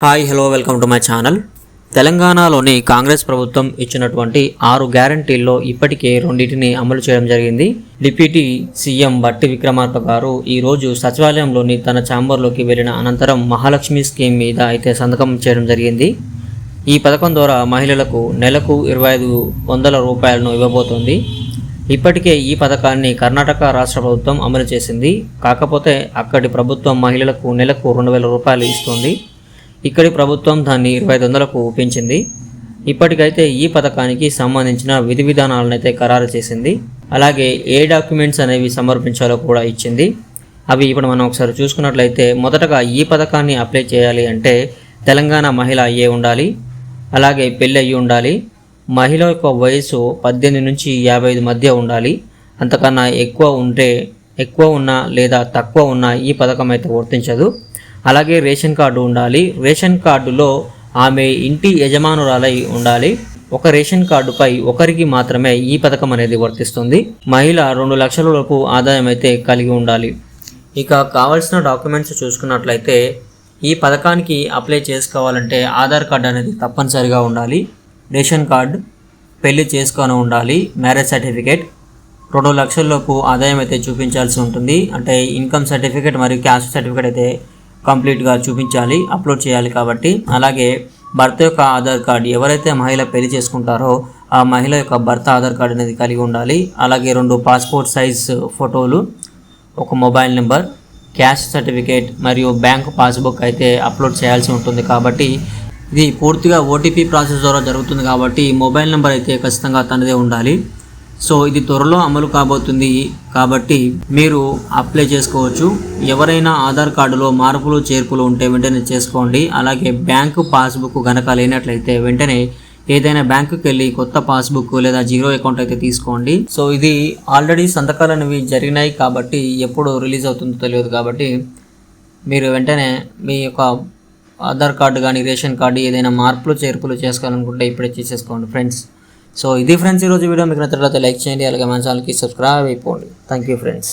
Hi hello welcome to my channel తెలంగాణలోని కాంగ్రెస్ ప్రభుత్వం ఇచ్చినటువంటి ఆరు గ్యారంటీల్లో ఇప్పటికే రెండింటిని అమలు చేయడం జరిగింది. డిప్యూటీ సీఎం బట్టి విక్రమార్క గారు ఈరోజు సచివాలయంలోని తన ఛాంబర్లోకి వెళ్ళిన అనంతరం మహాలక్ష్మి స్కీమ్ మీద అయితే సంతకం చేయడం జరిగింది. ఈ పథకం ద్వారా మహిళలకు నెలకు ఇరవై ఐదు వందల రూపాయలను ఇవ్వబోతోంది. ఇప్పటికే ఈ పథకాన్ని కర్ణాటక రాష్ట్ర ప్రభుత్వం అమలు చేసింది. కాకపోతే అక్కడి ప్రభుత్వం మహిళలకు నెలకు రెండు వేల రూపాయలు ఇస్తుంది. ఇక్కడి ప్రభుత్వం దాన్ని ఇరవై ఐదు వందలకు ఒప్పించింది. ఇప్పటికైతే ఈ పథకానికి సంబంధించిన విధి విధానాలను అయితే ఖరారు చేసింది. అలాగే ఏ డాక్యుమెంట్స్ అనేవి సమర్పించాలో కూడా ఇచ్చింది. అవి ఇప్పుడు మనం ఒకసారి చూసుకున్నట్లయితే మొదటగా ఈ పథకాన్ని అప్లై చేయాలి అంటే తెలంగాణ మహిళ అయ్యే ఉండాలి. అలాగే పెళ్ళి అయ్యి ఉండాలి. మహిళ యొక్క వయసు పద్దెనిమిది నుంచి యాభై ఐదు మధ్య ఉండాలి. అంతకన్నా ఎక్కువ ఉంటే ఎక్కువ ఉన్న లేదా తక్కువ ఉన్న ఈ పథకం అయితే వర్తించదు. అలాగే రేషన్ కార్డు ఉండాలి. రేషన్ కార్డులో ఆమె ఇంటి యజమానురాలై ఉండాలి. ఒక రేషన్ కార్డుపై ఒకరికి మాత్రమే ఈ పథకం అనేది వర్తిస్తుంది. మహిళ రెండు లక్షల లోపు ఆదాయం అయితే కలిగి ఉండాలి. ఇక కావాల్సిన డాక్యుమెంట్స్ చూసుకున్నట్లయితే ఈ పథకానికి అప్లై చేసుకోవాలంటే ఆధార్ కార్డు అనేది తప్పనిసరిగా ఉండాలి. రేషన్ కార్డు పెళ్ళి చేసుకొని ఉండాలి. మ్యారేజ్ సర్టిఫికేట్ రెండు లక్షల లోపు ఆదాయం అయితే చూపించాల్సి ఉంటుంది. అంటే ఇన్కమ్ సర్టిఫికేట్ మరియు క్యాస్ట్ సర్టిఫికేట్ అయితే కంప్లీట్గా చూపించాలి అప్లోడ్ చేయాలి కాబట్టి. అలాగే భర్త యొక్క ఆధార్ కార్డు ఎవరైతే మహిళ పెళ్ళి చేసుకుంటారో ఆ మహిళ యొక్క భర్త ఆధార్ కార్డు అనేది కలిగి ఉండాలి. అలాగే రెండు పాస్పోర్ట్ సైజ్ ఫోటోలు ఒక మొబైల్ నెంబర్ క్యాష్ సర్టిఫికేట్ మరియు బ్యాంక్ పాస్బుక్ అయితే అప్లోడ్ చేయాల్సి ఉంటుంది కాబట్టి. ఇది పూర్తిగా ఓటీపీ ప్రాసెస్ ద్వారా జరుగుతుంది కాబట్టి మొబైల్ నెంబర్ అయితే ఖచ్చితంగా తనదే ఉండాలి. సో ఇది త్వరలో అమలు కాబోతుంది. కాబట్టి మీరు అప్లై చేసుకోవచ్చు. ఎవరైనా ఆధార్ కార్డులో మార్పులు చేర్పులు ఉంటే వెంటనే చేసుకోండి. అలాగే బ్యాంకు పాస్బుక్ గనక లేనట్లయితే వెంటనే ఏదైనా బ్యాంకుకి వెళ్ళి కొత్త పాస్బుక్ లేదా జీరో అకౌంట్ అయితే తీసుకోండి. సో ఇది ఆల్రెడీ సంతకాలు అనేవి జరిగినాయి కాబట్టి ఎప్పుడు రిలీజ్ అవుతుందో తెలియదు కాబట్టి మీరు వెంటనే మీ యొక్క ఆధార్ కార్డు కానీ రేషన్ కార్డు ఏదైనా మార్పులు చేర్పులు చేసుకోవాలనుకుంటే ఇప్పుడే చేసేసుకోండి ఫ్రెండ్స్. సో ఇది ఫ్రెండ్స్ ఈరోజు వీడియో. మీకు నచ్చినట్లయితే లైక్ చేయండి అలాగే మన ఛానల్కి సబ్స్క్రైబ్ అయిపోండి. Thank you friends